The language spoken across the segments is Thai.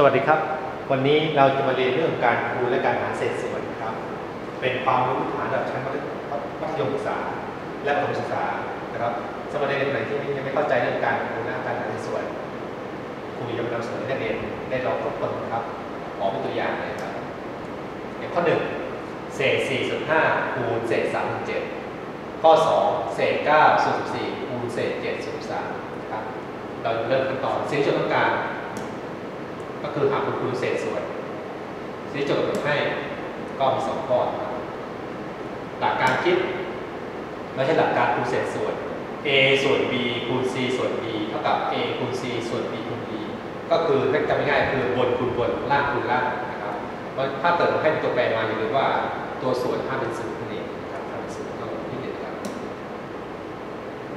สวัสดีครับ วันนี้เราจะมาเรียนเรื่องการคูณและการหารเศษส่วนครับ เป็นความรู้ฐานระดับชั้นมัธยมศึกษา และประถมศึกษานะครับสำหรับเด็กๆไหนที่ยังไม่เข้าใจเรื่องการคูณและการหารเศษส่วนครูจะนำเสนอให้นักเรียนได้ลองทบทวนครับขอเป็นตัวอย่างเลยครับอย่างข้อหนึ่งเศษ4ส่วน5คูณเศษ3ส่วน7ข้อ2เศษ9ส่วน14คูณเศษ7ส่วน3นะครับเราเริ่มกันต่อสิ่งที่เราต้องการ ก็คือหาคุณครูเศษส่วนที่โจทย์กำหนดให้ก็มีสองข้อนะครับหลักการคิดไม่ใช่หลักการคูณเศษส่วน a ส่วน b คูณ c ส่วน b เท่ากับ a คูณ c ส่วน b คูณ b ก็คือถ้าจำง่ายคือบนคูณบนล่างคูณล่างนะครับเพราะถ้าเกิดให้เป็นตัวแปรมาอย่าลืมว่าตัวส่วนห้าเป็นศูนย์นั่นเองนะครับห้าเป็นศูนย์ก็ที่หนึ่งครับ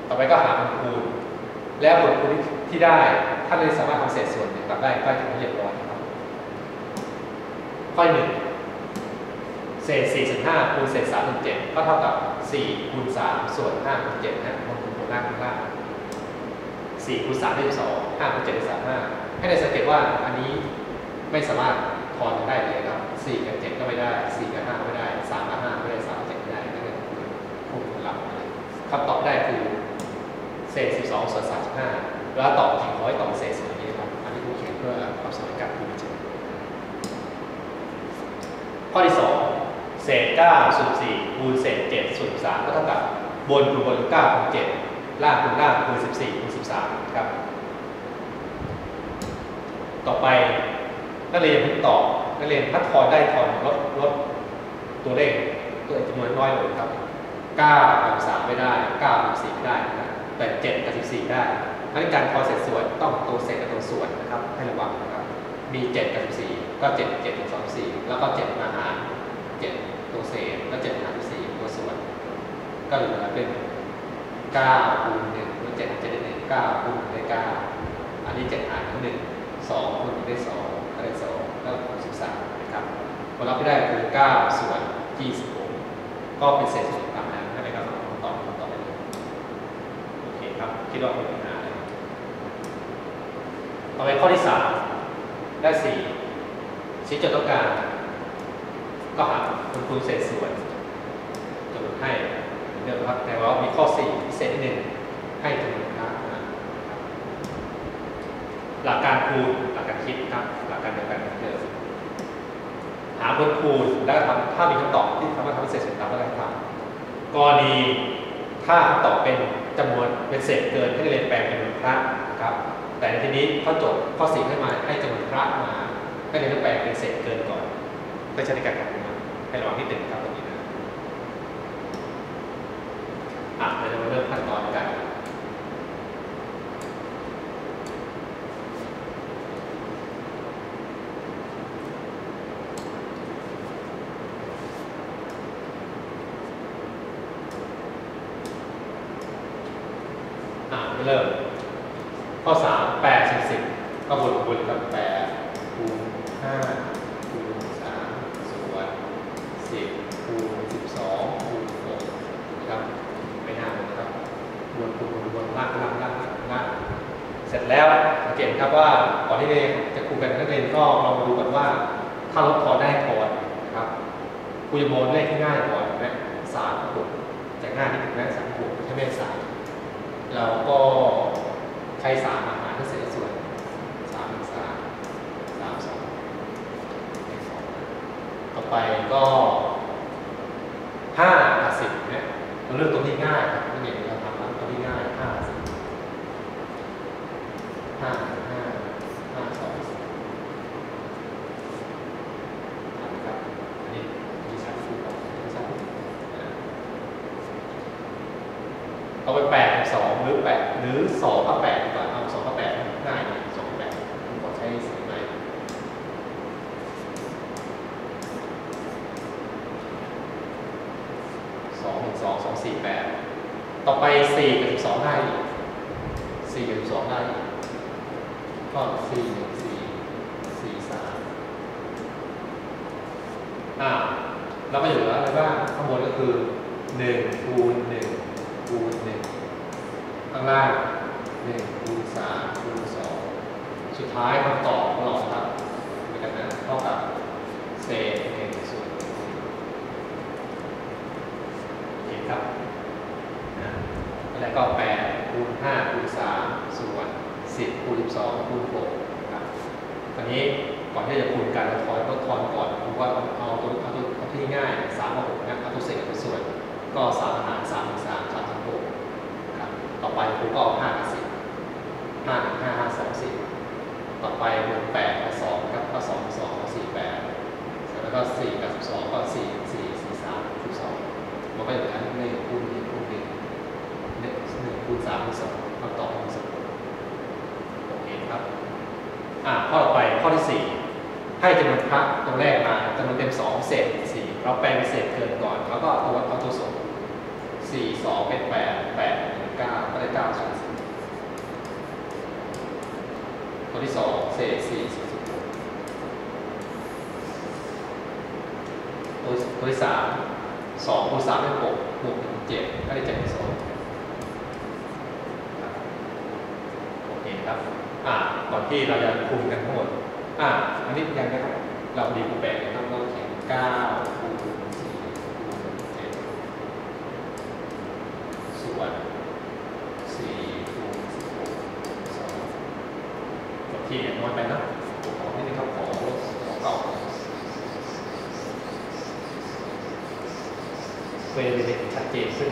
ต่อไปก็หาผลคูณ แล้วผลคูณที่ได้ ถ้าเราสามารถทำเศษส่วนเนี่ยกลับได้ก็จะเรียบร้อยนะครับข้อหนึ่งเศษ4ส่วน5คูณเศษ3ส่วน7ก็เท่ากับ 4คูณ3ส่วน5คูณ7นะบนคูณล่างคูณล่าง4คูณ3ได้2 5คูณ7ได้35 ให้ได้สังเกตว่าอันนี้ไม่สามารถทอนได้เลยครับ 4 กับ 7 ก็ไม่ได้ 4 กับ 5 ก็ไม่ได้ 3 กับ5ไม่ได้ 3 กับ7ไม่ได้นั่นคือคูณหลักเลยคำตอบได้คือเศษ 12 ส่วน 35 แล้วตอบจริงขอให้ตอบเศษส่วนนี้นะครับอันนี้ผู้เขียนเพื่อความสมการคูณเฉยข้อที่2เศษ9ส่วน4คูณเศษ7ส่วน3ก็เท่ากับบนคูณบน9คูณ7ล่างคูณล่างคูณ14คูณ13ครับ ต่อไปนักเรียนพิ่งตอบนักเรียนพัดทอนได้ทอนลดลดตัวเลขตัวจำนวนน้อยลงครับ9กับ3ไม่ได้9กับ4ไม่ได้นะครับแต่7กับ14ได้ เพราะฉะนั้นการทอเศษส่วนต้องตัวเศษกับตัวส่วนนะครับให้ระวังนะครับมี7กับ14ก็7 7ถึง2 4 แล้วก็7มาหาร7ตัวเศษแล้ว7หาร4ตัวส่วน ก็เหลือเป็น9คูณ1แล้ว7 7ได้1 9คูณได้9อันนี้7หาร1 2คูณได้2ก็ได้2แล้วคูณ13นะครับผลลัพธ์ที่ได้คือ9ส่วน26ก็เป็นเศษส่วนตามนั้นนั่นเองครับคำตอบคำตอบได้เลยโอเคครับคิดว่าเป็นปัญหาเลย ต่อไปข้อที่สามได้สี่ชี้จทย์ต้องการ ก็หาคุณคูณเศษส่วนโจทย์ให้เหมือนเดิมครับแต่ว่ามีข้อสี่พิเศษนิดหนึ่งให้จำนวนค่านะหลักการคูณหลักการคิดครับหลักการเดียวกันเหมือนเดิมหาบนคูณแล้วก็ทำถ้ามีคำตอบที่สามารถทำเศษส่วนตางได้ทำกรณีถ้าคำตอบเป็นจำนวนเป็นเศษเกินให้เรียนแปลงเป็นจำนวนครั้งนะครับ แต่ในที่นี้ข้อจบข้อสี่ให้มาให้จำนวนพระมาให้เรียนแปลเป็นเศษเกินก่อนเพื่อใช้ในการคำนวณให้ระวังที่หนึ่งครับตรงนี้นะอะเราจะมาเริ่มขั้นตอนกัน อ่าเริ่ม ข้อสามแปดสิบสิบก็บวกบวกกับแปดคูณห้าคูณสามส่วนสิบคูณสิบสองคูณหกนะครับไม่น่าเลยนะครับบวกคูณบว กบวกล่างล่างล่างล่างเสร็จแล้วสังเกตครับว่าก่อนที่จะคูกันนักเรียนก็ลองมาดูกันว่า ถ้าลบพอได้พอนะครับคูจะโมนเลขที่ง่ายก่อนนะสามหกจะง่ายที่สุดนะสามหกใช่ไหมสามเราก็ใช้สามอาหารที่เศษส่วนสามหนึ่งสามสามสองสองต่อไปก็ห้าสิบเนี่ยเราเลือกตัวที่ง่ายครับไม่เห็นเราทำแล้วตัวที่ง่ายห้าสิบห้าห้าห้าสองสิบครับอันนี้มีสามคู่ก่อนมีสามคู่อ่า เอาไปแปดกับสอง หรือแปดหรือสองกับแปดดีกว่าเอาสองกับแปดง่ายดีสองกับแปดผมขอใช้สีใหม่สองหนึ่งสองสองสี่แปดต่อไปสี่กับสิบสองได้อีกสี่กับสิบสองได้อีกก็สี่หนึ่งสี่สี่สามอ่าแล้วก็เหลืออะไรบ้างข้างบนก็คือหนึ่งคูณหนึ่งคูณหนึ่ง ข้างล่าง1คูณสามคูณสองสุดท้ายคำตอบของเราครับเป็นกันนะเท่ากับเศษ1ส่วนเห็นครับนะแล้วก็แปดคูณห้าคูณสามส่วนสิบคูณสองคูณ6ครับตอนนี้ก่อนที่จะคูณกันเราทอนก็ทอนก่อนเพราะว่าเอาตัวเอาตัวที่ง่าย3กับกนะเอาตัวเศษกับตัวส่วนก็3หาร ต่อไปคูณก็ห้ากับสิบห้าหนึ่งห้าห้าสองสิบต่อไปคูณแปดกับสองครับก็สองสองก็สี่แปดแล้วก็สี่กับสิบสองก็สี่สี่สี่สามสิบสองมันก็จะเป็นอันหนึ่งคูณหนึ่งคูณหนึ่งหนึ่งหนึ่งคูณสามคูณสองคำตอบคูณสองโอเคครับอ่าข้อต่อไปข้อที่สี่ให้จำนวนพระตรงแรกมาจำนวนเต็มสองเศษสี่เราแปลงเป็นเศษเกินก่อน แล้วก็เอาตัวเอาตัวส่วนสี่สองเป็นแปดแปดเป็นเก้าก็ได้เก้าส่วนสี่ข้อที่สองเศษสี่สี่สิบหกตัวที่สามสองคูณสามเป็นหกบวกเป็นเจ็ดก็ได้เจ็ดเป็นสองโอเคครับ อ่าก่อนที่เราจะคูณกันทั้งหมดอ่าอันนี้ยังนะครับ เราดีคูณแปดนะครับเราเขียนเก้าคูณสี่คูณเจ็ดส่วนสี่คูณสิบหกสองจบ ที่น้อยไปนะผมขอที่นะครับของขอเก่าเพื่อจะได้เป็นชัดเจนขึ้น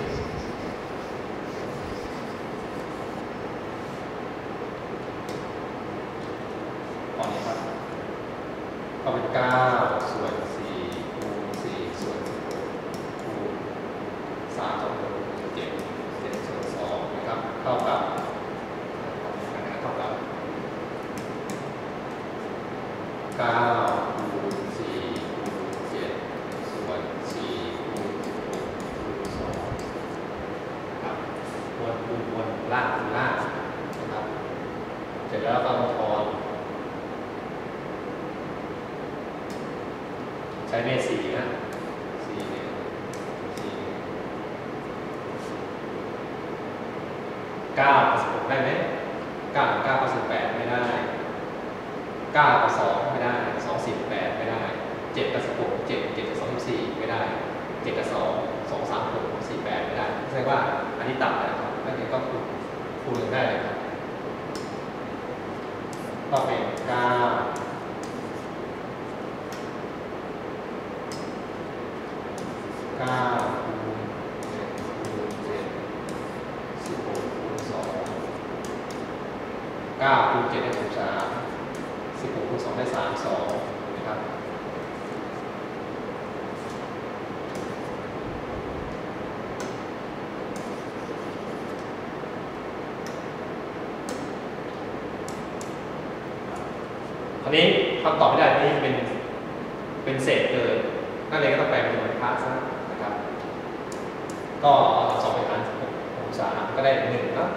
2ไม่ได้2 4 8ไม่ได้7กับ16 7 7กับ2 4ไม่ได้7กับ2 2 3 6 4 8ไม่ได้แสดงว่าอันนี้ต่ำแล้ครับนั่นเองก็คูณคูณได้เลยครับต่อไป99คูณเจ็ดคูณเจ็ดสิบหกคูณสองเก้าคูณเจ็ดได้สิบสาม บสามสิบหกคูณสองได้สามสองนะครับคราวนี้คำตอบไม่ได้นี่เป็นเป็นเศษเกินนั่นเลยก็ต้องแปลเป็นจำนวนพระซะนะครับ ก็เอาสองไปหารองศาก็ได้หนึ่งเนาะ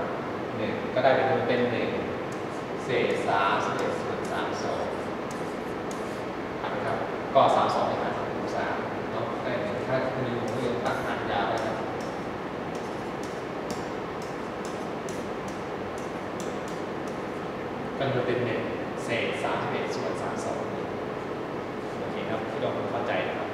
หนึ่งก็ได้เป็นเป็นหนึ่งเศษสามสิบเอ็ดส่วนสามสองนะครับ ก็สามสองไปหารองศาเนาะได้หนึ่งถ้าคุณอยู่ก็ยังตัดหารยาวไปครับ ก็จะเป็นหนึ่งเศษสามสิบเอ็ดส่วนสามสองโอเคครับที่เราเข้าใจนะครับ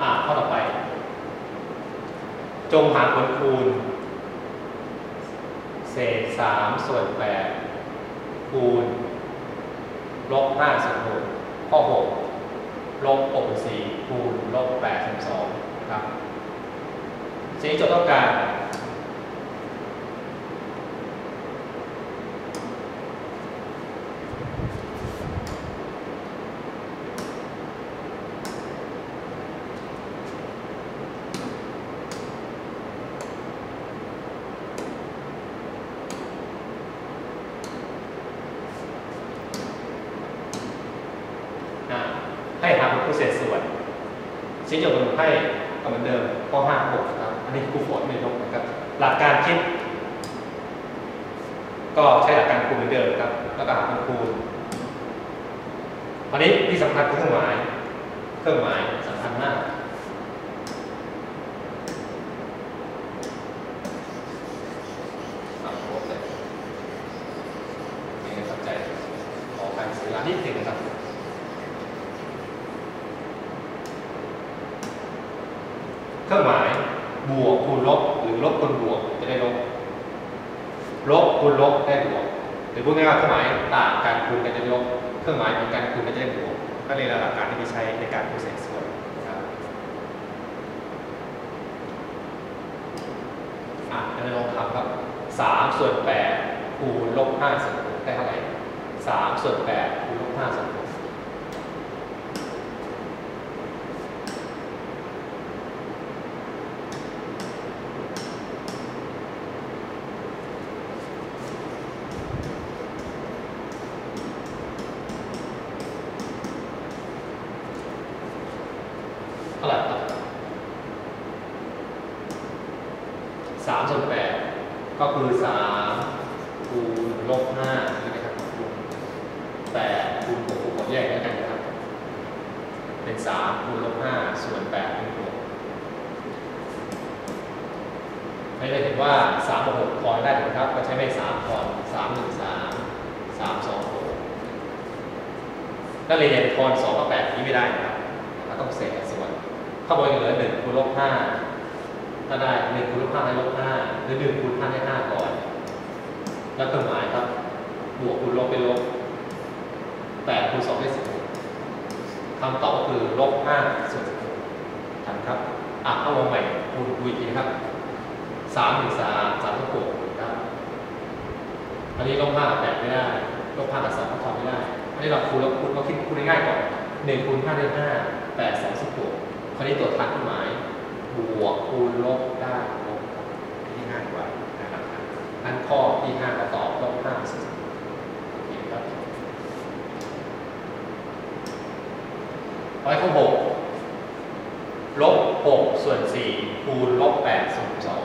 อ่าข้อต่อไป จงหารผลคูณ เศษสามส่วนแปดคูณลบห้าส่วนหกข้อหกลบหกสี่คูณลบแปดส่วนสองครับสิ่งที่โจทย์ต้องการ อ่าให้หา ผู้เศษส่วนสิ่งที่โจทย์ให้ก็เหมือนเดิมข้อห้าหกนะครับ อันนี้ครูฝนไม่ยกนะครับ หลักการคิด ก็ใช้หลักการคูณเหมือนเดิมครับ แล้วก็หาผลคูณอันนี้ที่สำคัญคือเครื่องหมาย เครื่องหมายสำคัญมากครับผม ษานิดหนึ่งนะครับ เครื่องหมายบวกคูณลบหรือลบคูณบวกจะได้ลบ ลบคูณลบได้บวก หรือ พูดง่ายว่าเครื่องหมายต่างการคูณกันจะได้ลบเครื่องหมายเหมือนกันคูณกันจะได้บวกก็เลยหลักการที่ใช้ในการคูณเศษส่วนครับอะอันนี้ลองทำครับสามส่วนแปดคูณลบห้าส่วนหกได้เท่าไหร่สามส่วนแปดคูณลบห้าส่วนหก เท่าไหร่ครับสามส่วนแปดก็ คือสามคูณลบห้านี่นะครับคูณแปดคูณหกผมแยกแล้วกันนะครับ เป็นสามคูณลบห้าส่วนแปดคูณหกไม่ได้เห็นว่าสามบวกหกคอนได้ถูกครับ ก็ใช้ไม่สามคอนสามหนึ่งสามสามสองหกนักเรียนยังคอนสองกับแปดนี้ไม่ได้นะครับเราต้องเศษส่วนข้างบนเหลือหนึ่งคูณลบห้า ถ้าได้หนึ่งคูณลบห้าได้ลบห้าหรือหนึ่งคูณห้าได้ห้าก่อน แล้วเครื่องหมายครับ บวกคูณลบเป็นลบแปดคูณสองได้สิบหกคำตอบก็คือลบห้าส่วนสิบหกทันครับ อะเข้าวงใหม่คูณคูณอีกทีครับสามถึงสามสามสิบหกครับอันนี้ลบห้ากับแปดไม่ได้ลบห้ากับสองก็ทำไม่ได้ อันนี้เราคูณแล้วคูณเราคิดคูณง่ายก่อนหนึ่งคูณห้าได้ห้าแปดสองสิบหกคราวนี้ตัวทัดเครื่องหมาย บวกคูณลบได้ลบครับที่ง่ายกว่านะครับอันข้อที่ห้าก็ตอบลบห้าสิบหกโอเคครับร้อยข้อหกลบหกส่วนสี่คูณลบแปดส่วนสอง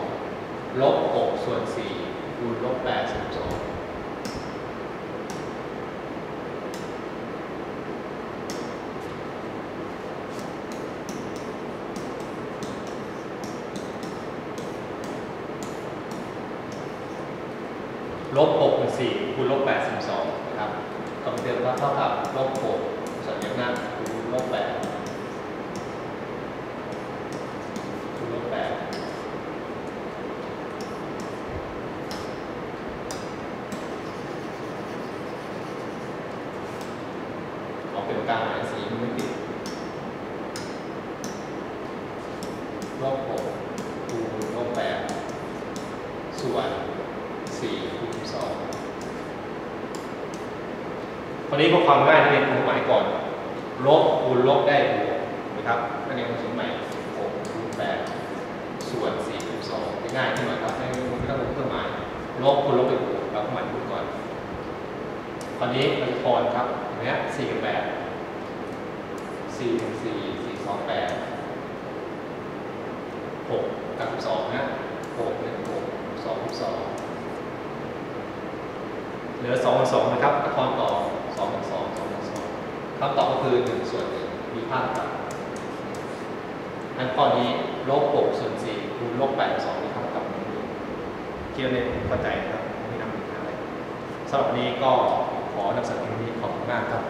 ลบหกส่วนสี่คูณลบแปดส่วนสองลบหกส่วนสี่คูณลบแปดส่วนสองนะครับ คำเดิมก็เท่ากับลบหกส่วนยังหน้าคูณลบแปดคูณลบแปดออกเป็นปากกาหมายสีมันไม่ติดลบหกคูณลบแปดส่วนสี่คูณสอง คราวนี้เพื่อความง่ายนักเรียนคูณหมายก่อน ลบคูณลบได้บวกนะครับนักเรียนคูณใหม่หกคูณแปดส่วนสี่คูณสองง่ายขึ้นหน่อยครับไม่ต้องลงเครื่องหมายลบคูณลบไปบวกเราก็หมายคูณก่อนตอนนี้มันคอนครับเห็นไหมสี่กับแปดสี่หนึ่งสี่สี่สองแปดหกกับสองนะหกหนึ่งหกสองสองเหลือสองสองนะครับก็คอนต่อ คำตอบก็คือหนึ่งส่วนหนึ่งมีภาพคกับอันข้อนี้ลบหกส่วนสี่คูณลบแปดสองนี่เท่ากับหนึ่งคิดว่าเนี่ยผมเข้าใจนะครับไม่นำหนึ่งอะไรสำหรับวันนี้ก็ขอนำเสนอบคุณมากครับ